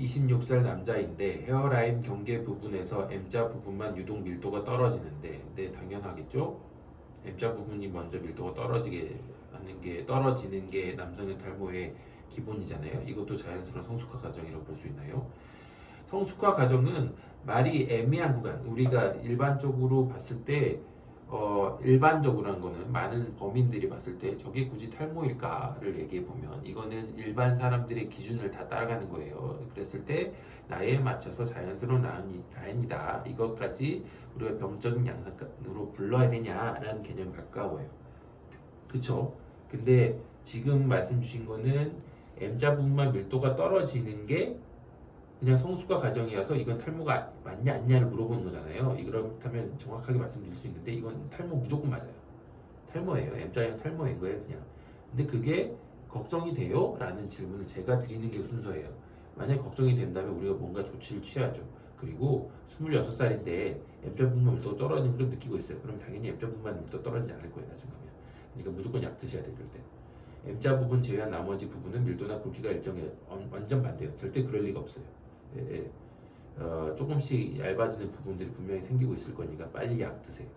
26살 남자인데 헤어라인 경계 부분에서 M자 부분만 유독 밀도가 떨어지는데 네 당연하겠죠? M자 부분이 먼저 밀도가 떨어지게 하는 게 떨어지는 게 남성의 탈모의 기본이잖아요. 이것도 자연스러운 성숙화 과정이라고 볼 수 있나요? 성숙화 과정은 말이 애매한 구간. 우리가 일반적으로 봤을 때 어, 일반적으로 한 거는 많은 범인들이 봤을 때 저게 굳이 탈모일까를 얘기해 보면 이거는 일반 사람들의 기준을 다 따라가는 거예요. 그랬을 때 나이에 맞춰서 자연스러운 라인이, 라인이다. 이것까지 우리가 병적인 양상으로 불러야 되냐라는 개념 가까워요. 그쵸? 근데 지금 말씀 주신 거는 M자 부분만 밀도가 떨어지는 게 그냥 성숙화 과정이어서 이건 탈모가 맞냐 아니냐를 물어보는 거잖아요. 이 그렇다면 정확하게 말씀드릴 수 있는데 이건 탈모 무조건 맞아요. 탈모예요. M자형 탈모인 거예요, 그냥. 근데 그게 걱정이 돼요? 라는 질문을 제가 드리는 게 순서예요. 만약 걱정이 된다면 우리가 뭔가 조치를 취하죠. 그리고 26살인데 M자 부분만 밀도 떨어지는 걸좀 느끼고 있어요. 그럼 당연히 M자 부분만 밀도 떨어지지 않을 거예요, 나중 가면. 그러니까 무조건 약 드셔야 돼, 그럴 때. M자 부분 제외한 나머지 부분은 밀도나 굵기가 일정해 완- 완전 반대예요. 절대 그럴 리가 없어요. 예, 예. 어, 조금씩 얇아지는 부분들이 분명히 생기고 있을 거니까 빨리 약 드세요.